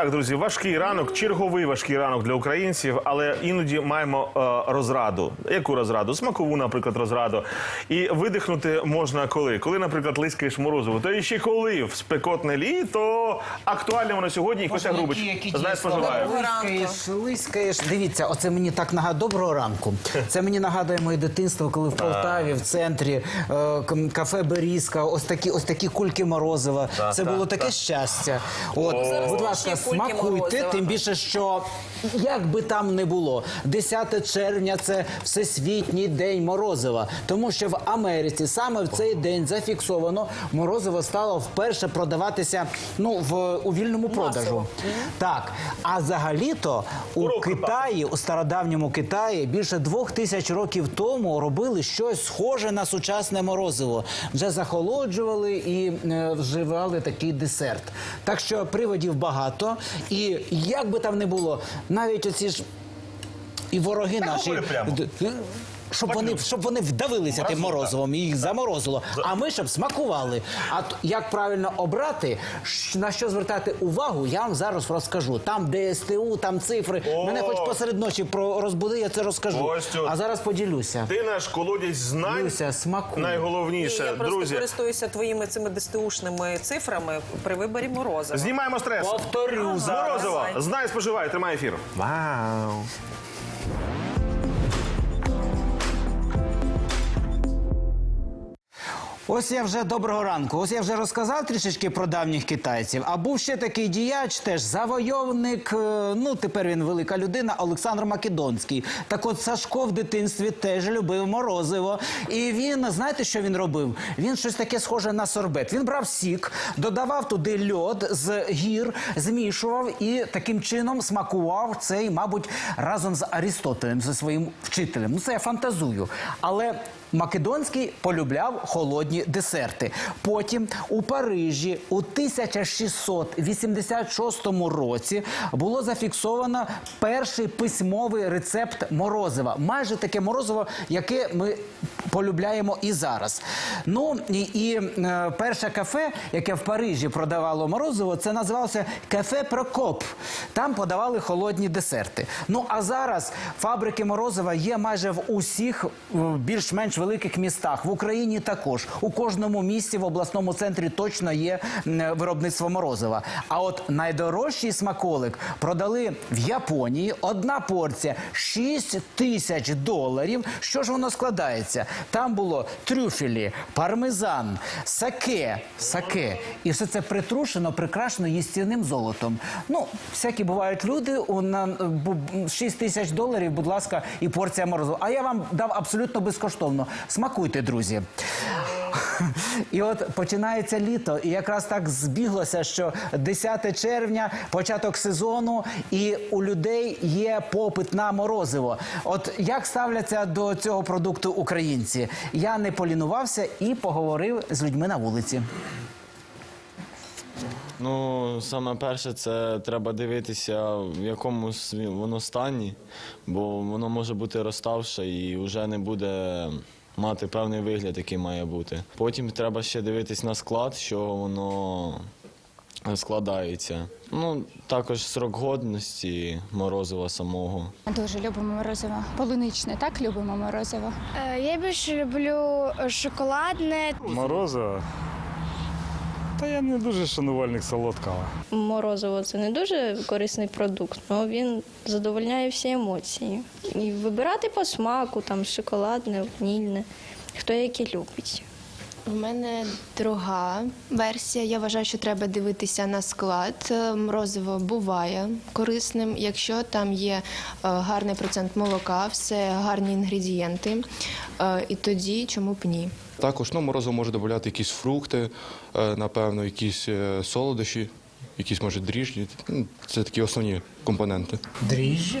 Так, друзі, важкий ранок, черговий важкий ранок для українців, але іноді маємо е, розраду. Яку розраду? Смакову, наприклад, розраду. І видихнути можна коли? Коли, наприклад, лискаєш морозиво. То і ще коли в спекотне літо актуально воно сьогодні. І Кося Грубич знає споживає. Лискаєш, лискаєш. Дивіться, оце мені так нагадує. Доброго ранку. Це мені нагадує моє дитинство, коли в Полтаві, в центрі е, кафе Берізка, ось такі, ось такі кульки морозива. Це було таке щастя. От, будь ласка, кульки смакуйте, морозива. тим більше, що як би там не було, 10 червня це всесвітній день морозива, тому що в Америці саме в цей день зафіксовано морозиво стало вперше продаватися ну в у вільному продажу. Так, а взагалі-то у Урок Китаї, у стародавньому Китаї, більше двох тисяч років тому робили щось схоже на сучасне морозиво. Вже захолоджували і е, вживали такий десерт. Так що приводів багато. І як би там не було, навіть оці ж і вороги наші. прямо. Щоб вони, щоб вони вдавилися тим морозивом і їх заморозило. А ми щоб смакували. А як правильно обрати, на що звертати увагу, я вам зараз розкажу. Там ДСТУ, там цифри. О! Мене хоч посеред ночі про розбуди, я це розкажу. Костю. А зараз поділюся. Ти наш колодязь знань. Люся, смакуй. Найголовніше, я просто друзі. користуюся твоїми цими ДСТУшними цифрами при виборі морозива. Знімаємо стрес. Повторю зараз. Морозиво. Давай. Знай, споживай, тримай ефір. Вау. Ось я вже доброго ранку. Ось я вже розказав трішечки про давніх китайців. А був ще такий діяч, теж завойовник. е, Ну тепер він велика людина, Олександр Македонський. Так от Сашко в дитинстві теж любив морозиво. І він, знаєте, що він робив? Він щось таке схоже на сорбет. Він брав сік, додавав туди льод з гір, змішував і таким чином смакував цей, мабуть, разом з Арістотелем, зі своїм вчителем. Ну це я фантазую. Але Македонський полюбляв холодні десерти. Потім у Парижі у 1686 році було зафіксовано перший письмовий рецепт морозива. Майже таке морозиво, яке ми полюбляємо і зараз. Ну і, і е, перше кафе, яке в Парижі продавало морозиво, це називалося кафе Прокоп. Там подавали холодні десерти. Ну а зараз фабрики морозива є майже в усіх більш-менш великих містах. В Україні також у кожному місті в обласному центрі точно є виробництво морозива. А от найдорожчий смаколик продали в Японії. Одна порція 6 тисяч доларів. Що ж воно складається? Там було трюфелі, пармезан, саке, саке. І все це притрушено, прикрашено їстівним золотом. Ну, всякі бувають люди. У на бу- 6 тисяч доларів, будь ласка, і порція морозу. А я вам дав абсолютно безкоштовно. Смакуйте, друзі. І от починається літо, і якраз так збіглося, що 10 червня, початок сезону, і у людей є попит на морозиво. От як ставляться до цього продукту українці? Я не полінувався і поговорив з людьми на вулиці. Ну, саме перше, це треба дивитися, в якому воно стані, бо воно може бути розставше і вже не буде мати певний вигляд, який має бути. Потім треба ще дивитись на склад, що воно складається. Ну, також срок годності морозива самого. Дуже любимо морозиво. Полуничне, так любимо морозиво. Е, Я більше люблю шоколадне. Морозиво? Та я не дуже шанувальник солодкого. Морозиво це не дуже корисний продукт, але він задовольняє всі емоції. І вибирати по смаку, там шоколадне, ванільне, хто яке любить. У мене друга версія. Я вважаю, що треба дивитися на склад. Морозиво буває корисним, якщо там є е, гарний процент молока, все гарні інгредієнти. Е, І тоді чому б ні? Також ну, морозиво може додати якісь фрукти, е, напевно, якісь солодощі, якісь може дріжджі. Це такі основні компоненти. Дріжджі?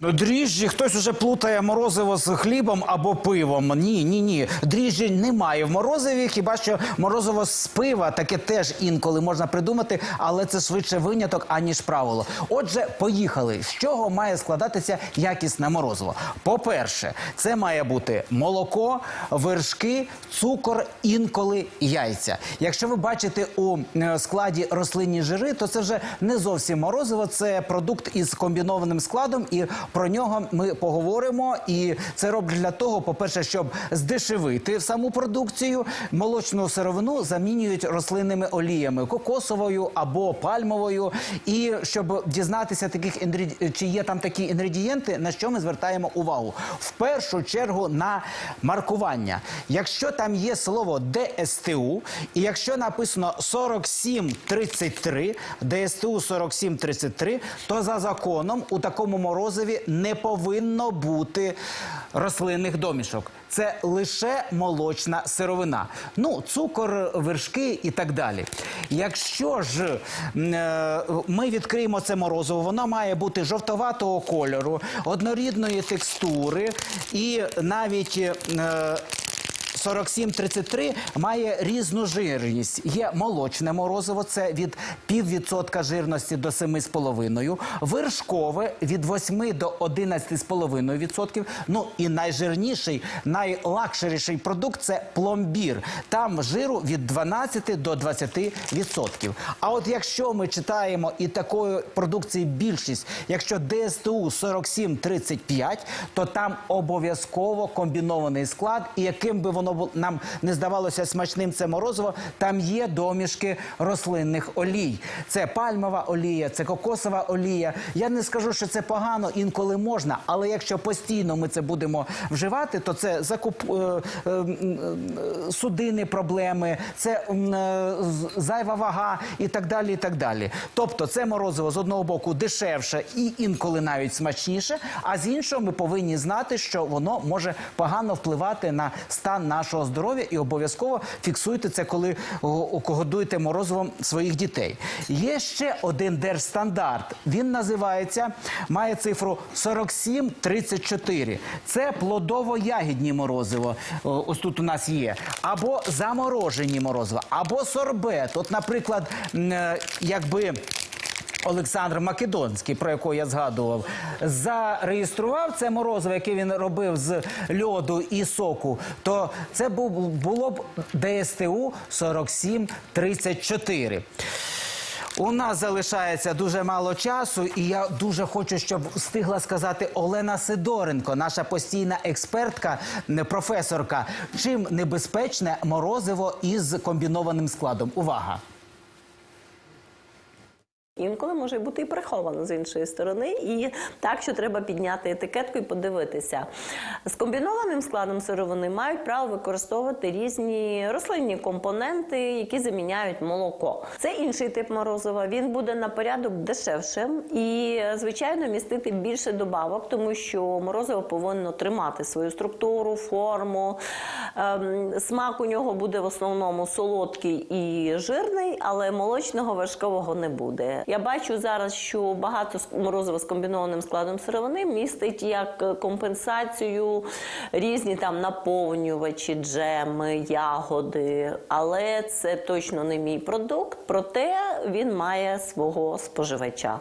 Ну, дріжджі хтось уже плутає морозиво з хлібом або пивом. Ні, ні, ні. Дріжджі немає в морозиві. Хіба що морозиво з пива таке теж інколи можна придумати, але це швидше виняток, аніж правило. Отже, поїхали. З чого має складатися якісне морозиво? По-перше, це має бути молоко, вершки, цукор, інколи яйця. Якщо ви бачите у е, складі рослинні жири, то це вже не зовсім морозиво. Це продукт із комбінованим складом, і про нього ми поговоримо. І це роблять для того, по-перше, щоб здешевити саму продукцію. Молочну сировину замінюють рослинними оліями кокосовою або пальмовою. І щоб дізнатися таких чи є там такі інгредієнти, на що ми звертаємо увагу в першу чергу на маркування. Якщо там є слово ДСТУ, і якщо написано 4733, ДСТУ 4733, то за законом у такому морозиві не повинно бути рослинних домішок. Це лише молочна сировина. Ну, цукор, вершки і так далі. Якщо ж е, ми відкриємо це морозиво, воно має бути жовтоватого кольору, однорідної текстури і навіть. Е, 4733 має різну жирність. Є молочне морозиво, це від піввідсотка жирності до 7,5%, вершкове від 8 до 11,5 відсотків. Ну і найжирніший, найлакшеріший продукт це пломбір. Там жиру від 12 до 20 відсотків. А от якщо ми читаємо і такої продукції більшість, якщо ДСТУ 4735, то там обов'язково комбінований склад, і яким би воно бу- нам не здавалося смачним це морозиво, там є домішки рослинних олій. Це пальмова олія, це кокосова олія. Я не скажу, що це погано, інколи можна, але якщо постійно ми це будемо вживати, то це закуп е, е, е, судини проблеми, це зайва вага і так далі. І так далі. Тобто, це морозиво з одного боку дешевше і інколи навіть смачніше. А з іншого, ми повинні знати, що воно може погано впливати на стан нашого здоров'я, і обов'язково фіксуйте це, коли годуєте морозивом своїх дітей. Є ще один держстандарт. Він називається, має цифру 4734. Це плодово-ягідні морозиво. Ось тут у нас є. Або заморожені морозива, або сорбет. От, наприклад, е, якби. Олександр Македонський, про якого я згадував, зареєстрував це морозиво, яке він робив з льоду і соку, то це було б ДСТУ 4734. У нас залишається дуже мало часу, і я дуже хочу, щоб встигла сказати Олена Сидоренко, наша постійна експертка, професорка, чим небезпечне морозиво із комбінованим складом. Увага! Інколи може бути і приховано з іншої сторони, і так, що треба підняти етикетку і подивитися. З комбінованим складом сировини мають право використовувати різні рослинні компоненти, які заміняють молоко. Це інший тип морозива. Він буде на порядок дешевшим і, звичайно, містити більше добавок, тому що морозиво повинно тримати свою структуру, форму. Ем, смак у нього буде в основному солодкий і жирний, але молочного вершкового не буде. Я бачу зараз, що багато морозива з комбінованим складом сировини містить як е, компенсацію різні там наповнювачі, джеми, ягоди. Але це точно не мій продукт, проте він має свого споживача.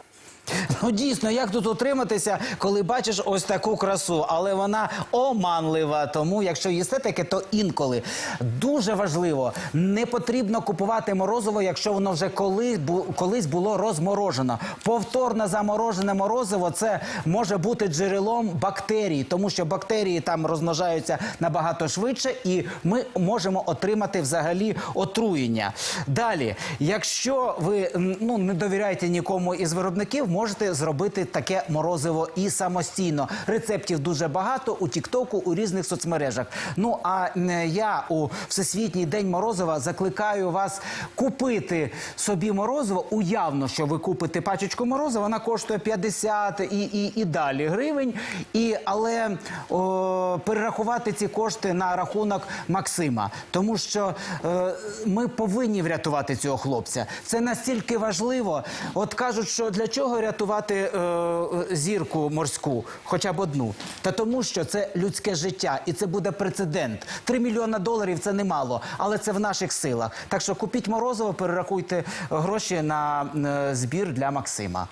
Ну дійсно, як тут утриматися, коли бачиш ось таку красу, але вона оманлива. Тому, якщо їсте таке, то інколи дуже важливо, не потрібно купувати морозиво, якщо воно вже колись, бу- колись було розморожено. Повторно заморожене морозиво це може бути джерелом бактерій, тому що бактерії там розмножаються набагато швидше, і ми можемо отримати взагалі отруєння. Далі, якщо ви ну не довіряєте нікому із виробників, можете зробити таке морозиво і самостійно. Рецептів дуже багато у Тіктоку, у різних соцмережах. Ну а я у всесвітній день морозива закликаю вас купити собі морозиво уявно, якщо ви купите пачечку морозива, вона коштує 50 і, і, і далі гривень. І, але о, перерахувати ці кошти на рахунок Максима, тому що е, ми повинні врятувати цього хлопця. Це настільки важливо. От кажуть, що для чого рятувати е, зірку морську, хоча б одну? Та тому, що це людське життя, і це буде прецедент. Три мільйона доларів це немало, але це в наших силах. Так що купіть морозиво, перерахуйте гроші на е, збір для Максима.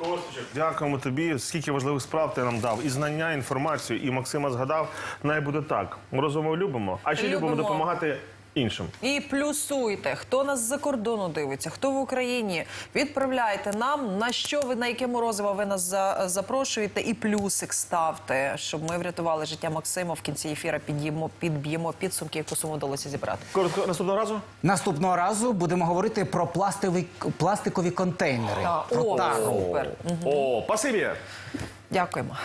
Дякуємо тобі. Скільки важливих справ ти нам дав. І знання, інформацію, і Максима згадав. Най буде так. Морозиво любимо, а ще любимо, Любимо. допомагати іншим. І плюсуйте, хто нас з-за кордону дивиться, хто в Україні. Відправляйте нам на що ви на яке морозиво ви нас за- запрошуєте, і плюсик ставте, щоб ми врятували життя Максима. В кінці ефіра під'їмо, підб'ємо підсумки, яку суму вдалося зібрати. Коротко наступного разу. Наступного разу будемо говорити про пластикові, пластикові контейнери. А, Про О, супер. О, спасибі! Дякуємо.